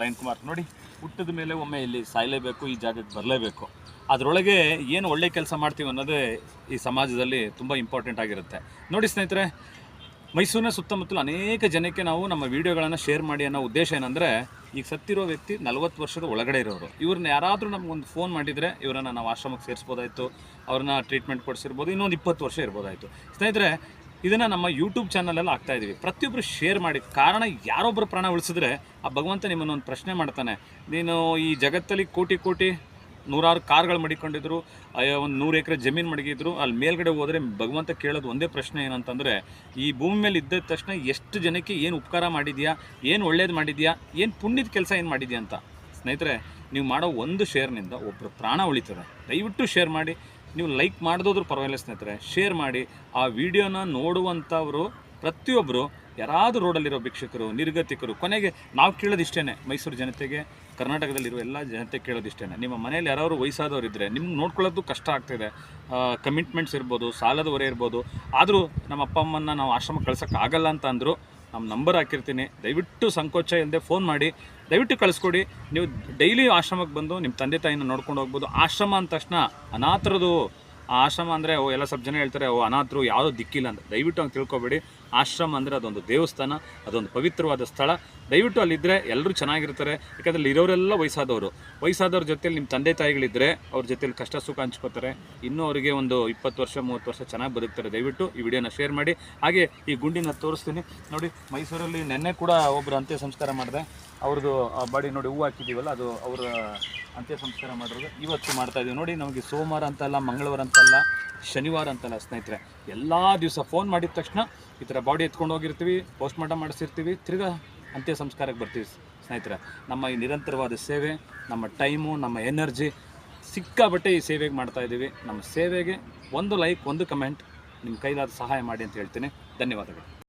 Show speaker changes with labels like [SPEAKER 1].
[SPEAKER 1] Line Kumar ನೋಡಿ, ಹುಟ್ಟದ ಮೇಲೆ ಒಮ್ಮೆ ಇಲ್ಲಿ ಸಾಯಲೇಬೇಕು, ಈ ಜಾಗಕ್ಕೆ ಬರಲೇಬೇಕು. ಅದರೊಳಗೆ ಏನು ಒಳ್ಳೆ ಕೆಲಸ ಮಾಡ್ತೀವಿ ಅನ್ನೋದೇ ಈ ಸಮಾಜದಲ್ಲಿ ತುಂಬ ಇಂಪಾರ್ಟೆಂಟ್ ಆಗಿರುತ್ತೆ. ನೋಡಿ ಸ್ನೇಹಿತರೆ, ಮೈಸೂರಿನ ಸುತ್ತಮುತ್ತಲು ಅನೇಕ ಜನಕ್ಕೆ ನಾವು ನಮ್ಮ ವೀಡಿಯೋಗಳನ್ನು ಶೇರ್ ಮಾಡಿ ಅನ್ನೋ ಉದ್ದೇಶ ಏನಂದರೆ, ಈಗ ಸತ್ತಿರೋ ವ್ಯಕ್ತಿ ನಲವತ್ತು ವರ್ಷದ ಒಳಗಡೆ ಇರೋರು. ಇವ್ರನ್ನ ಯಾರಾದರೂ ನಮಗೊಂದು ಫೋನ್ ಮಾಡಿದರೆ ಇವರನ್ನು ನಾವು ಆಶ್ರಮಕ್ಕೆ ಸೇರಿಸ್ಬೋದಾಯಿತು, ಅವ್ರನ್ನ ಟ್ರೀಟ್ಮೆಂಟ್ ಕೊಡಿಸಿರ್ಬೋದು, ಇನ್ನೊಂದು ಇಪ್ಪತ್ತು ವರ್ಷ ಇರ್ಬೋದಾಯಿತು. ಸ್ನೇಹಿತರೆ ಇದನ್ನು ನಮ್ಮ ಯೂಟ್ಯೂಬ್ ಚಾನಲಲ್ಲಿ ಆಗ್ತಾ ಇದ್ದೀವಿ ಪ್ರತಿಯೊಬ್ಬರು ಶೇರ್ ಮಾಡಿ, ಕಾರಣ ಯಾರೊಬ್ಬರ ಪ್ರಾಣ ಉಳಿಸಿದ್ರೆ ಆ ಭಗವಂತ ನಿಮ್ಮನ್ನೊಂದು ಪ್ರಶ್ನೆ ಮಾಡ್ತಾನೆ. ನೀನು ಈ ಜಗತ್ತಲ್ಲಿ ಕೋಟಿ ಕೋಟಿ ನೂರಾರು ಕಾರ್ಗಳು ಮಡಿಕೊಂಡಿದ್ರು ಒಂದು ನೂರು ಎಕರೆ ಜಮೀನು ಮಡಗಿದ್ರು, ಅಲ್ಲಿ ಮೇಲ್ಗಡೆ ಹೋದರೆ ಭಗವಂತ ಕೇಳೋದು ಒಂದೇ ಪ್ರಶ್ನೆ ಏನಂತಂದರೆ, ಈ ಭೂಮಿ ಮೇಲೆ ಇದ್ದ ತಕ್ಷಣ ಎಷ್ಟು ಜನಕ್ಕೆ ಏನು ಉಪಕಾರ ಮಾಡಿದ್ಯಾ, ಏನು ಒಳ್ಳೇದು ಮಾಡಿದ್ಯಾ, ಏನು ಪುಣ್ಯದ ಕೆಲಸ ಏನು ಮಾಡಿದ್ಯಾ ಅಂತ. ಸ್ನೇಹಿತರೆ, ನೀವು ಮಾಡೋ ಒಂದು ಶೇರ್ನಿಂದ ಒಬ್ಬರು ಪ್ರಾಣ ಉಳಿತದೆ ದಯವಿಟ್ಟು ಶೇರ್ ಮಾಡಿ. ನೀವು ಲೈಕ್ ಮಾಡಿದ್ರು ಪರವಾಗಿಲ್ಲ ಸ್ನೇಹಿತರೆ ಶೇರ್ ಮಾಡಿ. ಆ ವಿಡಿಯೋನ ನೋಡುವಂಥವರು ಪ್ರತಿಯೊಬ್ಬರು ಯಾರಾದರೂ ರೋಡಲ್ಲಿರೋ ಭಿಕ್ಷಕರು, ನಿರ್ಗತಿಕರು, ಕೊನೆಗೆ ನಾವು ಕೇಳೋದು ಇಷ್ಟೇ ಮೈಸೂರು ಜನತೆಗೆ ಕರ್ನಾಟಕದಲ್ಲಿರೋ ಎಲ್ಲ ಜನತೆ ಕೇಳೋದು ಇಷ್ಟೇ ನಿಮ್ಮ ಮನೆಯಲ್ಲಿ ಯಾರಾದ್ರು ವಯಸ್ಸಾದವ್ರು ಇದ್ದರೆ ನಿಮ್ಗೆ ನೋಡ್ಕೊಳ್ಳೋದು ಕಷ್ಟ ಆಗ್ತಿದೆ. ಕಮಿಟ್ಮೆಂಟ್ಸ್ ಇರ್ಬೋದು, ಸಾಲದ ಹೊರೆ ಇರ್ಬೋದು. ಆದರೂ ನಮ್ಮ ಅಪ್ಪ ಅಮ್ಮನ್ನ ನಾವು ಆಶ್ರಮಕ್ಕೆ ಕಳ್ಸೋಕ್ಕಾಗಲ್ಲ ಅಂತ ಅಂದರು ನಮ್ಮ ನಂಬರ್ ಹಾಕಿರ್ತೀನಿ. ದಯವಿಟ್ಟು ಸಂಕೋಚ ಇಲ್ಲದೆ ಫೋನ್ ಮಾಡಿ. ದಯವಿಟ್ಟು ಕಳಿಸ್ಕೊಡಿ. ನೀವು ಡೈಲಿ ಆಶ್ರಮಕ್ಕೆ ಬಂದು ನಿಮ್ಮ ತಂದೆ ತಾಯಿನ ನೋಡ್ಕೊಂಡು ಹೋಗ್ಬೋದು. ಆಶ್ರಮ ಅಂದ ತಕ್ಷಣ ಅನಾಥರದು, ಆ ಆಶ್ರಮ ಅಂದರೆ ಓ ಎಲ್ಲ ಸ್ವಲ್ಪ ಜನ ಹೇಳ್ತಾರೆ, ಓ ಅನಾಥರು ಯಾವುದೋ ದಿಕ್ಕಿಲ್ಲ ಅಂತ. ದಯವಿಟ್ಟು ಹಂಗೆ ತಿಳ್ಕೊಬೇಡಿ. ಆಶ್ರಮ ಅಂದರೆ ಅದೊಂದು ದೇವಸ್ಥಾನ, ಅದೊಂದು ಪವಿತ್ರವಾದ ಸ್ಥಳ. ದಯವಿಟ್ಟು ಅಲ್ಲಿದ್ದರೆ ಎಲ್ಲರೂ ಚೆನ್ನಾಗಿರ್ತಾರೆ. ಯಾಕಂದ್ರೆ ಅಲ್ಲಿ ಇರೋರೆಲ್ಲ ವಯಸ್ಸಾದವರು. ವಯಸ್ಸಾದವ್ರ ಜೊತೆಲಿ ನಿಮ್ಮ ತಂದೆ ತಾಯಿಗಳಿದ್ದರೆ ಅವ್ರ ಜೊತೆಲಿ ಕಷ್ಟ ಸುಖ ಹಂಚ್ಕೋತಾರೆ. ಇನ್ನೂ ಅವರಿಗೆ ಒಂದು ಇಪ್ಪತ್ತು ವರ್ಷ, ಮೂವತ್ತು ವರ್ಷ ಚೆನ್ನಾಗಿ ಬದುಕ್ತಾರೆ. ದಯವಿಟ್ಟು ಈ ವಿಡಿಯೋನ ಶೇರ್ ಮಾಡಿ. ಹಾಗೆ ಈ ಗುಂಡಿನ ತೋರಿಸ್ತೀನಿ. ನೋಡಿ, ಮೈಸೂರಲ್ಲಿ ನೆನ್ನೆ ಕೂಡ ಒಬ್ಬರು ಅಂತ್ಯ ಸಂಸ್ಕಾರ ಮಾಡಿದೆ. ಅವ್ರದ್ದು ಬಾಡಿ ನೋಡಿ ಹೂವು ಹಾಕಿದ್ದೀವಲ್ಲ, ಅದು ಅವರ ಅಂತ್ಯ ಸಂಸ್ಕಾರ ಮಾಡಿರೋದು. ಇವತ್ತು ಮಾಡ್ತಾ ಇದ್ದೀವಿ ನೋಡಿ, ನಮಗೆ ಸೋಮವಾರ ಅಂತಲ್ಲ, ಮಂಗಳವಾರ ಅಂತಲ್ಲ, ಶನಿವಾರ ಅಂತಲ್ಲ ಸ್ನೇಹಿತರೆ. ಎಲ್ಲ ದಿವಸ ಫೋನ್ ಮಾಡಿದ ತಕ್ಷಣ ಈ ಬಾಡಿ ಎತ್ಕೊಂಡು ಹೋಗಿರ್ತೀವಿ ಪೋಸ್ಟ್ ಮಾರ್ಟಮ್ ಮಾಡಿಸಿರ್ತೀವಿ, ತಿರ್ಗಾ ಅಂತ್ಯ ಸಂಸ್ಕಾರಕ್ಕೆ ಬರ್ತೀವಿ ಸ್ನೇಹಿತರ. ನಮ್ಮ ಈ ನಿರಂತರವಾದ ಸೇವೆ, ನಮ್ಮ ಟೈಮು, ನಮ್ಮ ಎನರ್ಜಿ ಸಿಕ್ಕಾಬಟ್ಟೆ ಈ ಸೇವೆಗೆ ಮಾಡ್ತಾ ಇದ್ದೀವಿ. ನಮ್ಮ ಸೇವೆಗೆ ಒಂದು ಲೈಕ್, ಒಂದು ಕಮೆಂಟ್ ನಿಮ್ಮ ಕೈಲಾದ ಸಹಾಯ ಮಾಡಿ ಅಂತ ಹೇಳ್ತೀನಿ. ಧನ್ಯವಾದಗಳು.